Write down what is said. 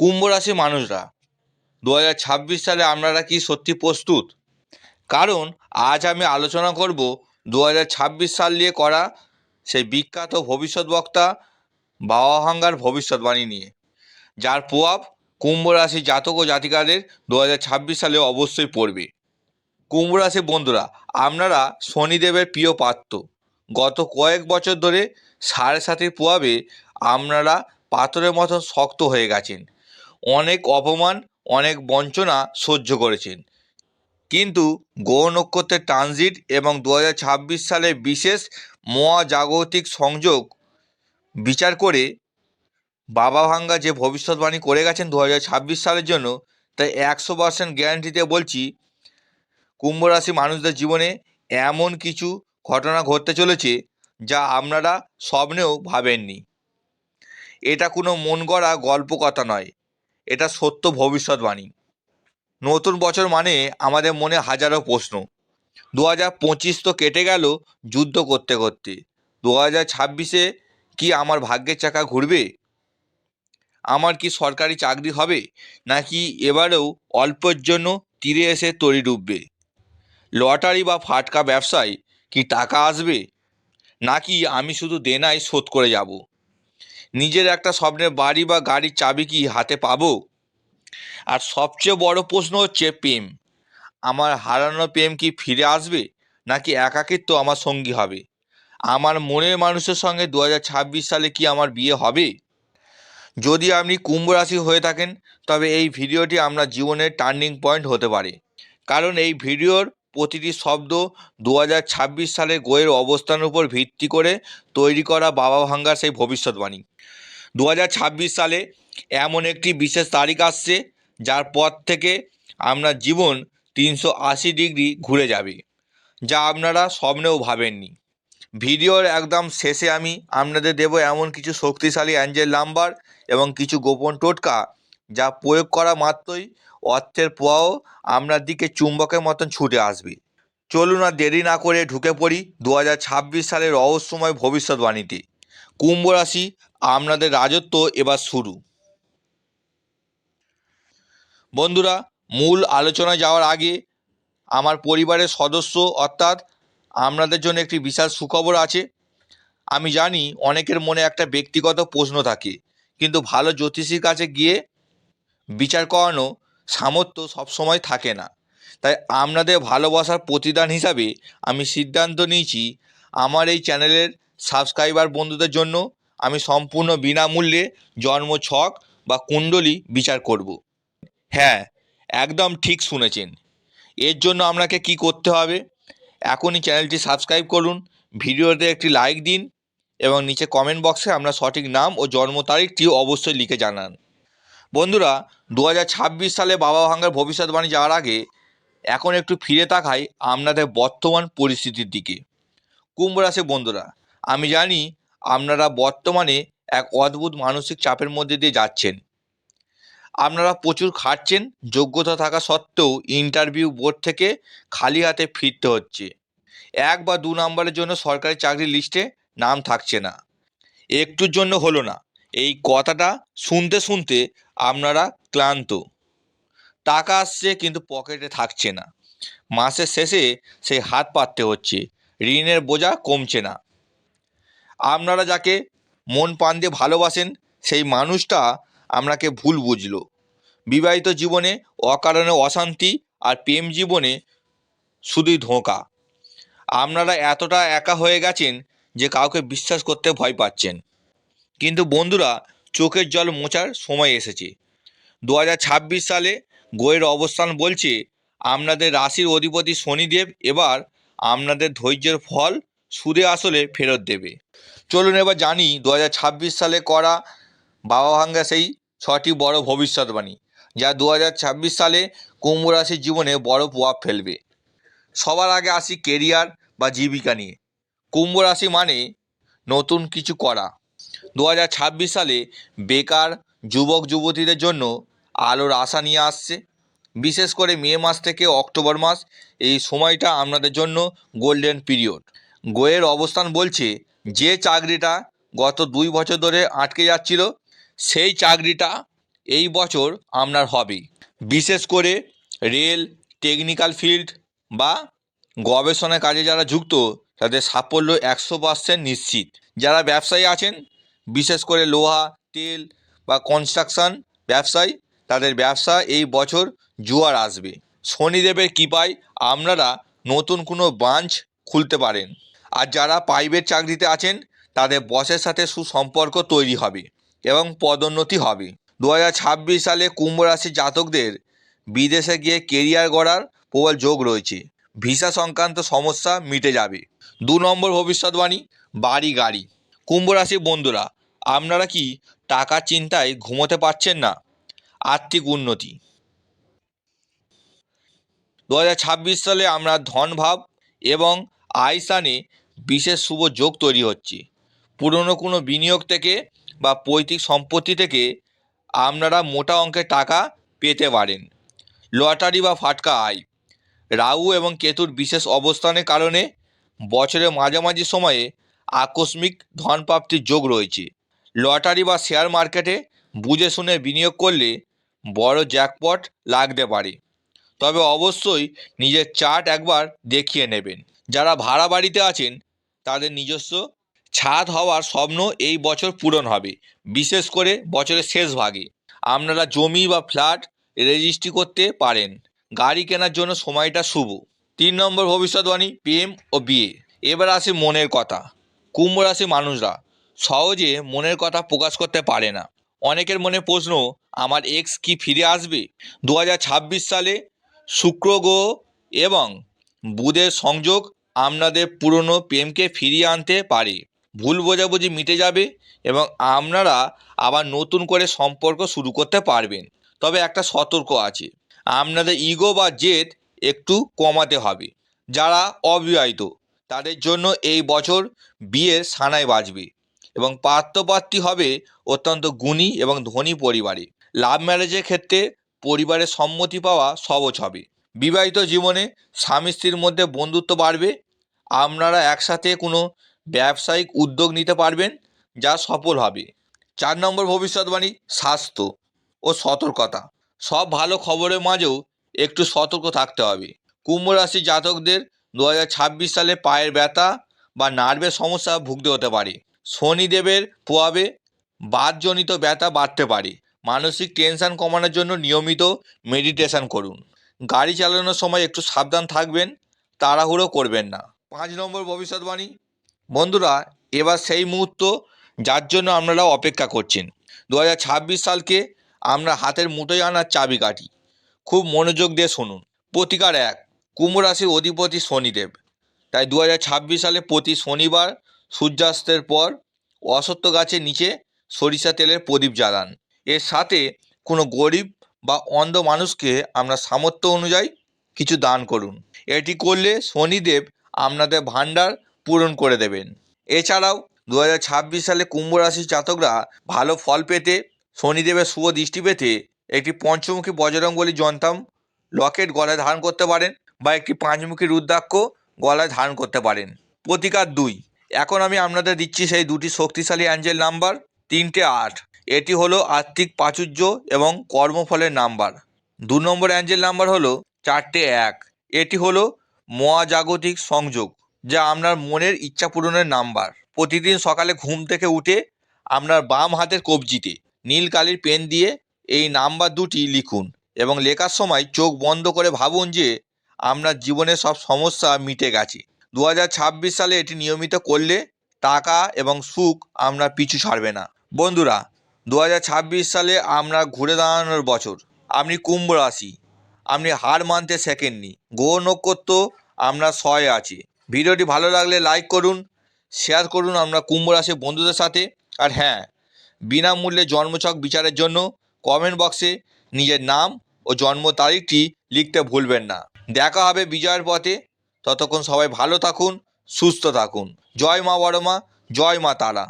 কুম্ভ রাশির মানুষরা। দু ছাব্বিশ সালে আপনারা কি সত্যি প্রস্তুত? কারণ আজ আমি আলোচনা করব দু ছাব্বিশ সাল নিয়ে করা সেই বিখ্যাত ভবিষ্যৎ বক্তা বাবাভাঙ্গার ভবিষ্যৎবাণী নিয়ে। যার প্রভাব কুম্ভ রাশি জাতক ও জাতিকাদের দু হাজার ছাব্বিশ সালে অবশ্যই পড়বে। কুম্ভ রাশি বন্ধুরা আপনারা শনিদেবের প্রিয় পাত্র। গত কয়েক বছর ধরে সাড়ে সাতির প্রভাবে আপনারা পাথরের মতন শক্ত হয়ে গেছেন। অনেক অপমান, অনেক বঞ্চনা সহ্য করেছেন। কিন্তু গ্রহ নক্ষত্রের ট্রানজিট এবং দু হাজার ছাব্বিশ সালে বিশেষ মহাজাগতিক সংযোগ বিচার করে বাবা ভাঙ্গা যে ভবিষ্যৎবাণী করে গেছেন দু হাজার ছাব্বিশ সালের জন্য, তাই একশো পার্সেন্ট গ্যারান্টিতে বলছি, কুম্ভ রাশি মানুষদের জীবনে এমন কিছু ঘটনা ঘটতে চলেছে যা আপনারা স্বপ্নেও ভাবেননি। এটা কোনো মন গড়া গল্প কথা নয়। এটা সত্য ভবিষ্যৎবাণী। নতুন বছর মানে আমাদের মনে হাজারো প্রশ্ন। দু হাজার পঁচিশ তো কেটে গেল যুদ্ধ করতে করতে। দু হাজার ছাব্বিশে কি আমার ভাগ্যের চাকা ঘুরবে? আমার কি সরকারি চাকরি হবে? নাকি এবারেও অল্পের জন্য তীরে এসে তরি ডুববে? লটারি বা ফাটকা ব্যবসায় কি টাকা আসবে? নাকি আমি শুধু দেনাই শোধ করে যাব? নিজের একটা স্বপ্নের বাড়ি বা গাড়ির চাবি কি হাতে পাবো? আর সবচেয়ে বড় প্রশ্ন হচ্ছে প্রেম। আমার হারানো প্রেম কি ফিরে আসবে, নাকি একাকিত্ব আমার সঙ্গী হবে? আমার মনের মানুষের সঙ্গে দু হাজার ছাব্বিশ সালে কি আমার বিয়ে হবে? যদি আপনি কুম্ভ রাশি হয়ে থাকেন, তবে এই ভিডিওটি আপনার জীবনের টার্নিং পয়েন্ট হতে পারে। কারণ এই ভিডিওর প্রতিটি শব্দ দু হাজার ছাব্বিশ সালে গোয়ের অবস্থানের উপর ভিত্তি করে তৈরি করা বাবা ভাঙ্গার সেই ভবিষ্যৎবাণী। দু হাজার ছাব্বিশ সালে এমন একটি বিশেষ তারিখ আসছে যার পর থেকে আপনার জীবন তিনশো আশি ডিগ্রি ঘুরে যাবে, যা আপনারা স্বপ্নেও ভাবেননি। ভিডিওর একদম শেষে আমি আপনাদের দেব এমন কিছু শক্তিশালী অ্যাঞ্জেল নাম্বার এবং কিছু গোপন টোটকা যা প্রয়োগ করা মাত্রই অর্থের পোয়াও আপনার দিকে চুম্বকের মতন ছুটে আসবে। চলুন আর দেরি না করে ঢুকে পড়ি দু হাজার ছাব্বিশ সালের রহস্যময় ভবিষ্যৎবাণীতে। কুম্ভ রাশি আপনাদের রাজত্ব এবার শুরু। বন্ধুরা, মূল আলোচনায় যাওয়ার আগে আমার পরিবারের সদস্য, অর্থাৎ আপনাদের জন্য একটি বিশাল সুখবর আছে। আমি জানি অনেকের মনে একটা ব্যক্তিগত প্রশ্ন থাকে, কিন্তু ভালো জ্যোতিষীর কাছে গিয়ে বিচার করানো সামর্থ্য সবসময় থাকে না। তাই আপনাদের ভালোবাসার প্রতিদান হিসাবে আমি সিদ্ধান্ত নিয়েছি, আমার এই চ্যানেলের সাবস্ক্রাইবার বন্ধুদের জন্য আমি সম্পূর্ণ বিনামূল্যে জন্ম ছক বা কুণ্ডলী বিচার করব। হ্যাঁ একদম ঠিক শুনেছেন। এর জন্য আপনাকে কি করতে হবে, এখনই চ্যানেলটি সাবস্ক্রাইব করুন, ভিডিওতে একটি লাইক দিন এবং নিচে কমেন্ট বক্সে আপনার সঠিক নাম ও জন্ম তারিখটি অবশ্যই লিখে জানান। বন্ধুরা দু হাজার ছাব্বিশ সালে বাবা ভাঙ্গার ভবিষ্যৎবাণী যাওয়ার আগে এখন একটু ফিরে তাকাই আপনাদের বর্তমান পরিস্থিতির দিকে। কুম্ভ রাশি বন্ধুরা, আমি জানি আপনারা বর্তমানে এক অদ্ভুত মানসিক চাপের মধ্যে দিয়ে যাচ্ছেন। আপনারা প্রচুর খাটছেন, যোগ্যতা থাকা সত্ত্বেও ইন্টারভিউ বোর্ড থেকে খালি হাতে ফিরতে হচ্ছে। এক বা দু নম্বরের জন্য সরকারি চাকরির লিস্টে নাম থাকছে না। একটুর জন্য হলো না। এই কথাটা শুনতে শুনতে আপনারা ক্লান্ত। টাকা আসছে কিন্তু পকেটে থাকছে না। মাসের শেষে সেই হাত পাততে হচ্ছে। ঋণের বোঝা কমছে না। আপনারা যাকে মন প্রাণ দিয়ে ভালোবাসেন, সেই মানুষটা আপনাকে ভুল বুঝলো। বিবাহিত জীবনে অকারণে অশান্তি আর প্রেম জীবনে শুধুই ধোঁকা। আপনারা এতটা একা হয়ে গেছেন যে কাউকে বিশ্বাস করতে ভয় পাচ্ছেন। কিন্তু বন্ধুরা, চোখের জল মোচার সময় এসেছে। দু হাজার ছাব্বিশ সালে গোয়ের অবস্থান বলছে, আপনাদের রাশির অধিপতি শনিদেব এবার আপনাদের ধৈর্যের ফল সুদে আসলে ফেরত দেবে। চলুন এবার জানি দু হাজার ছাব্বিশ সালে করা বাবা ভাঙ্গা সেই ছটি বড় ভবিষ্যৎবাণী, যা দু হাজার ছাব্বিশ সালে কুম্ভ রাশির জীবনে বড় প্রভাব ফেলবে। সবার আগে আসি কেরিয়ার বা জীবিকা নিয়ে। কুম্ভ রাশি মানে নতুন কিছু করা। দু হাজার ছাব্বিশ সালে বেকার যুবক যুবতীদের জন্য আলোর আশা নিয়ে আসছে। বিশেষ করে মে মাস থেকে অক্টোবর মাস, এই সময়টা আপনাদের জন্য গোল্ডেন পিরিয়ড গোয়ের অবস্থান বলছে, যে চাকরিটা গত দুই বছর ধরে আটকে যাচ্ছিল সেই চাকরিটা এই বছর আপনার হবে। বিশেষ করে রেল টেকনিক্যাল ফিল্ড বা গবেষণা কাজে যারা যুক্ত, তাদের সাফল্য একশো পার্সেন্ট নিশ্চিত। যারা ব্যবসায়ী আছেন, বিশেষ করে লোহা, তেল বা কনস্ট্রাকশন ব্যবসায়ী, তাদের ব্যবসা এই বছর জোয়ার আসবে। শনিদেবের কৃপায় আপনারা নতুন কোনো ব্রাঞ্চ খুলতে পারেন। আর যারা প্রাইভেট চাকরিতে আছেন, তাদের বসের সাথে সুসম্পর্ক তৈরি হবে। এবং পদোন্নতি হবে। দু হাজার ছাব্বিশ সালে কুম্ভ রাশির জাতকদের বিদেশে গিয়ে কেরিয়ার গড়ার প্রবল যোগ রয়েছে। ভিসা সংক্রান্ত সমস্যা মিটে যাবে। দু নম্বর ভবিষ্যৎবাণী বাড়ি গাড়ি কুম্ভ রাশির বন্ধুরা, আপনারা কি টাকার চিন্তায় ঘুমোতে পারছেন না? আর্থিক উন্নতি। দু হাজার ছাব্বিশ সালে আমরা ধনভাব এবং আয়সানে বিশেষ শুভ যোগ তৈরি হচ্ছে। পুরনো কোনো বিনিয়োগ থেকে বা পৈতৃক সম্পত্তি থেকে আপনারা মোটা অঙ্কের টাকা পেতে পারেন। লটারি বা ফাটকা আয়। রাহু এবং কেতুর বিশেষ অবস্থানের কারণে বছরের মাঝামাঝি সময়ে আকস্মিক ধনপ্রাপ্তির যোগ রয়েছে। লটারি বা শেয়ার মার্কেটে বুঝে শুনে বিনিয়োগ করলে বড় জ্যাকপট লাগতে পারে। তবে অবশ্যই নিজের চার্ট একবার দেখিয়ে নেবেন। যারা ভাড়া বাড়িতে আছেন, তাদের নিজস্ব ছাদ হওয়ার স্বপ্ন এই বছর পূরণ হবে, বিশেষ করে বছরের শেষ ভাগে। আপনারা জমি বা ফ্ল্যাট রেজিস্ট্রি করতে পারেন। গাড়ি কেনার জন্য সময়টা শুভ। তিন নম্বর ভবিষ্যৎবাণী প্রেম ও বিয়ে এবার আসে মনের কথা। কুম্ভ রাশি মানুষরা সহজে মনের কথা প্রকাশ করতে পারে না। অনেকের মনে প্রশ্ন, আমার এক্স কি ফিরে আসবে? দু হাজার ছাব্বিশ সালে শুক্র গ্রহ এবং বুধের সংযোগ আপনাদের পুরনো প্রেমকে ফিরিয়ে আনতে পারে। ভুল বোঝাবুঝি মিটে যাবে এবং আপনারা আবার নতুন করে সম্পর্ক শুরু করতে পারবেন। তবে একটা সতর্ক আছে, আপনাদের ইগো বা জেদ একটু কমাতে হবে। যারা অবিবাহিত, তাদের জন্য এই বছর বিয়ের সানায় বাজবে এবং পাত্রপাত্রী হবে অত্যন্ত গুণী এবং ধনী পরিবারে। লাভ ম্যারেজের ক্ষেত্রে পরিবারের সম্মতি পাওয়া সহজ হবে। বিবাহিত জীবনে স্বামী স্ত্রীর মধ্যে বন্ধুত্ব বাড়বে। আপনারা একসাথে কোনো ব্যবসায়িক উদ্যোগ নিতে পারবেন যা সফল হবে। চার নম্বর ভবিষ্যৎবাণী, স্বাস্থ্য ও সতর্কতা। সব ভালো খবরের মাঝেও একটু সতর্ক থাকতে হবে। কুম্ভ রাশি জাতকদের দু হাজার ছাব্বিশ সালে পায়ের ব্যথা বা নার্ভের সমস্যা ভুগতে হতে পারে। শনিদেবের প্রভাবে বাতজনিত ব্যথা বাড়তে পারে। মানসিক টেনশন কমানোর জন্য নিয়মিত মেডিটেশন করুন। গাড়ি চালানোর সময় একটু সাবধান থাকবেন, তাড়াহুড়ো করবেন না। পাঁচ নম্বর ভবিষ্যৎবাণী বন্ধুরা, এবার সেই মুহূর্ত যার জন্য আপনারা অপেক্ষা করছেন। দু হাজার ছাব্বিশ সালকে আমরা হাতের মুঠোয় আনার চাবিকাঠি খুব মনোযোগ দিয়ে শুনুন। প্রতিকার এক কুম্ভ রাশির অধিপতি শনিদেব। তাই দু হাজার ছাব্বিশ সালে প্রতি শনিবার সূর্যাস্তের পর অসত্য গাছের নিচে সরিষা তেলের প্রদীপ জ্বালান। এর সাথে কোনো গরিব বা অন্ধ মানুষকে আমরা সামর্থ্য অনুযায়ী কিছু দান করুন। এটি করলে শনিদেব আপনাদের ভাণ্ডার পূরণ করে দেবেন। এছাড়াও দু হাজার ছাব্বিশ সালে কুম্ভ রাশির জাতকরা ভালো ফল পেতে, শনিদেবের শুভ দৃষ্টি পেতে একটি পঞ্চমুখী বজরংবলী যন্ত্রাম লকেট গলায় ধারণ করতে পারেন বা একটি পাঁচমুখী রুদ্রাক্ষ গলায় ধারণ করতে পারেন। প্রতিকার দুই। এখন আমি আপনাদের দিচ্ছি সেই দুটি শক্তিশালী অ্যাঞ্জেল নাম্বার, তিনটে আট। এটি হলো আর্থিক প্রাচুর্য এবং কর্মফলের নাম্বার। দু নম্বর অ্যাঞ্জেল নাম্বার হলো চারটে এক। এটি হলো মহাজাগতিক সংযোগ। যা আপনার মনের ইচ্ছা পূরণের নাম্বার। প্রতিদিন সকালে ঘুম থেকে উঠে আপনার বাম হাতের কবজিতে নীল কালির পেন দিয়ে এই নাম্বার দুটি লিখুন এবং লেখার সময় চোখ বন্ধ করে ভাবুন যে আপনার জীবনের সব সমস্যা মিটে গেছে। দু হাজার ছাব্বিশ সালে এটি নিয়মিত করলে টাকা এবং সুখ আপনার পিছু ছাড়বে না। বন্ধুরা দু হাজার ছাব্বিশ সালে আমরা ঘুরে দাঁড়ানোর বছর। আপনি কুম্ভ রাশি। আপনি হার মানতে শেখেননি। গ্রহ নক্ষত্র আমরা সয়ে আছি। ভিডিওটি ভালো লাগলে লাইক করুন শেয়ার করুন আমরা কুম্ভ রাশির বন্ধুদের সাথে। আর হ্যাঁ বিনামূল্যে জন্মছক বিচারের জন্য কমেন্ট বক্সে নিজের নাম ও জন্ম তারিখটি লিখতে ভুলবেন না। দেখা হবে বিজয়ের পথে। ততক্ষণ সবাই ভালো থাকুন, সুস্থ থাকুন। জয় মা বড় মা জয় মা তারা।